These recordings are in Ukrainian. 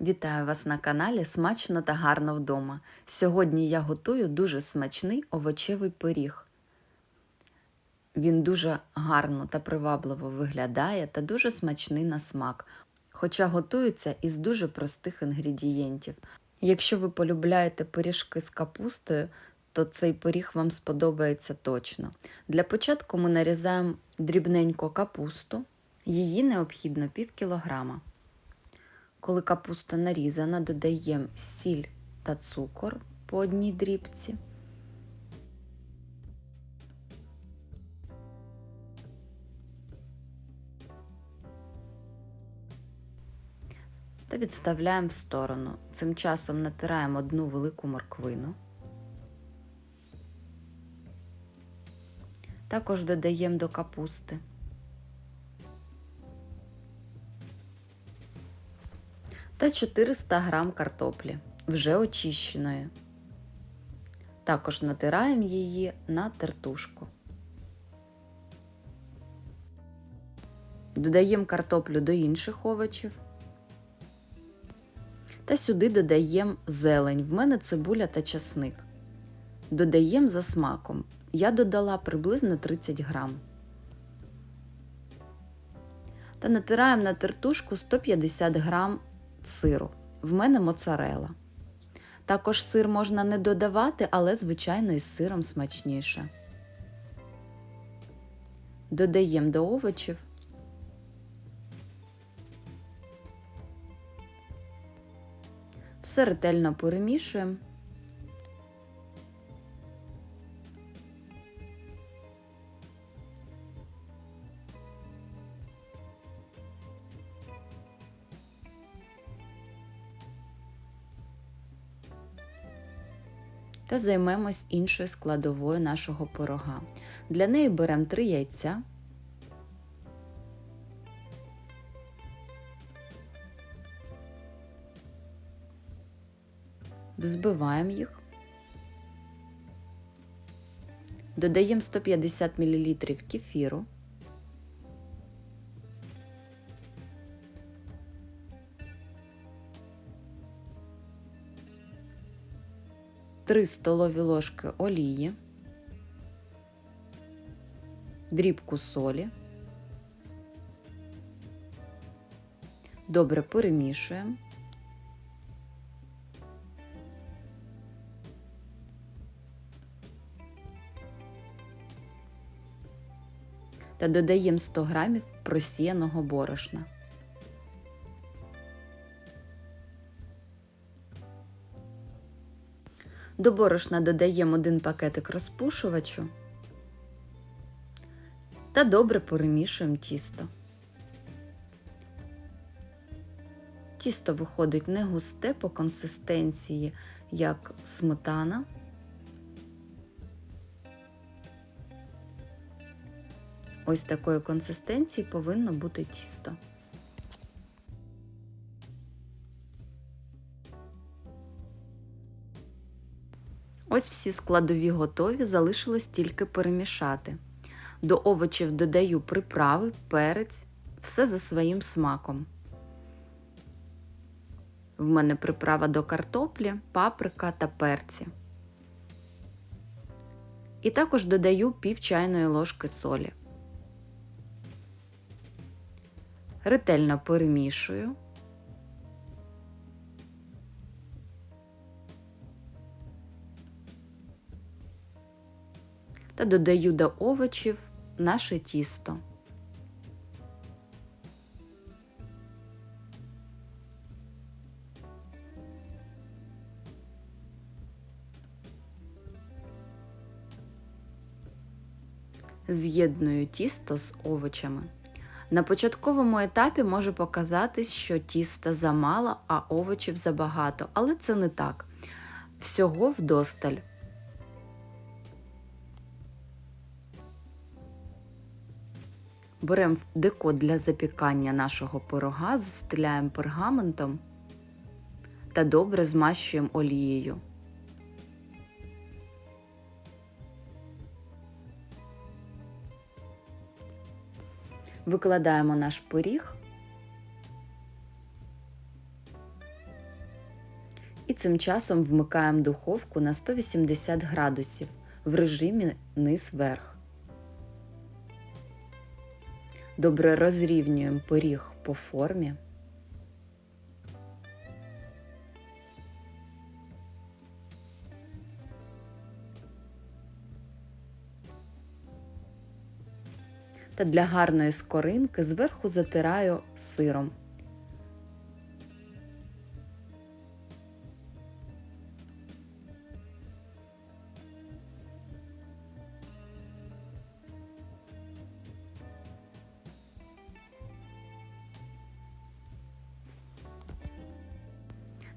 Вітаю вас на каналі Смачно та гарно вдома. Сьогодні я готую дуже смачний овочевий пиріг. Він дуже гарно та привабливо виглядає та дуже смачний на смак, хоча готується із дуже простих інгредієнтів. Якщо ви полюбляєте пиріжки з капустою, то цей пиріг вам сподобається точно. Для початку ми нарізаємо дрібненько капусту, її необхідно пів кілограма. Коли капуста нарізана, додаємо сіль та цукор по одній дрібці. Та відставляємо в сторону. Цим часом натираємо одну велику морквину. Також додаємо до капусти. Та 400 грам картоплі, вже очищеної. Також натираємо її на тертушку. Додаємо картоплю до інших овочів. Та сюди додаємо зелень. В мене цибуля та часник. Додаємо за смаком. Я додала приблизно 30 грам. Та натираємо на тертушку 150 грам сиру. В мене моцарела. Також сир можна не додавати, але, звичайно, із сиром смачніше. Додаємо до овочів. Все ретельно перемішуємо. Та займемось іншою складовою нашого пирога. Для неї беремо 3 яйця. Взбиваємо їх. Додаємо 150 мл кефіру. 3 столові ложки олії, дрібку солі. Добре перемішуємо. Та додаємо 100 грамів просіяного борошна. До борошна додаємо один пакетик розпушувачу та добре перемішуємо тісто. Тісто виходить не густе по консистенції, як сметана. Ось такої консистенції повинно бути тісто. Ось всі складові готові, залишилось тільки перемішати. До овочів додаю приправи, перець, все за своїм смаком. В мене приправа до картоплі, паприка та перці. І також додаю пів чайної ложки солі. Ретельно перемішую. Та додаю до овочів наше тісто. З'єдную тісто з овочами. На початковому етапі може показатись, що тіста замало, а овочів забагато, але це не так. Всього вдосталь. Беремо деко для запікання нашого пирога, застеляємо пергаментом та добре змащуємо олією. Викладаємо наш пиріг і цим часом вмикаємо духовку на 180 градусів в режимі низ-верх. Добре розрівнюємо пиріг по формі. Та для гарної скоринки зверху затираю сиром.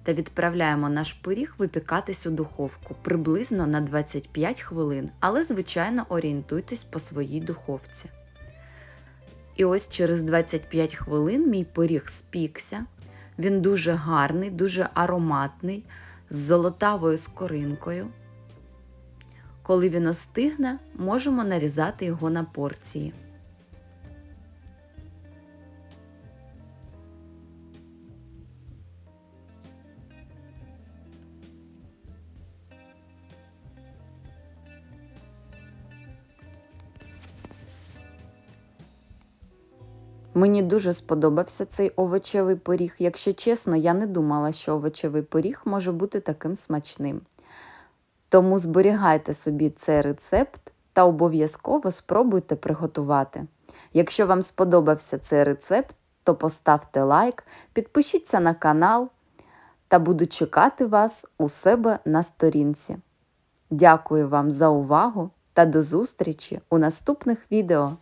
Та відправляємо наш пиріг випікатись у духовку приблизно на 25 хвилин, але, звичайно, орієнтуйтесь по своїй духовці. І ось через 25 хвилин мій пиріг спікся. Він дуже гарний, дуже ароматний, з золотавою скоринкою. Коли він остигне, можемо нарізати його на порції. Мені дуже сподобався цей овочевий пиріг. Якщо чесно, я не думала, що овочевий пиріг може бути таким смачним. Тому зберігайте собі цей рецепт та обов'язково спробуйте приготувати. Якщо вам сподобався цей рецепт, то поставте лайк, підпишіться на канал та буду чекати вас у себе на сторінці. Дякую вам за увагу та до зустрічі у наступних відео!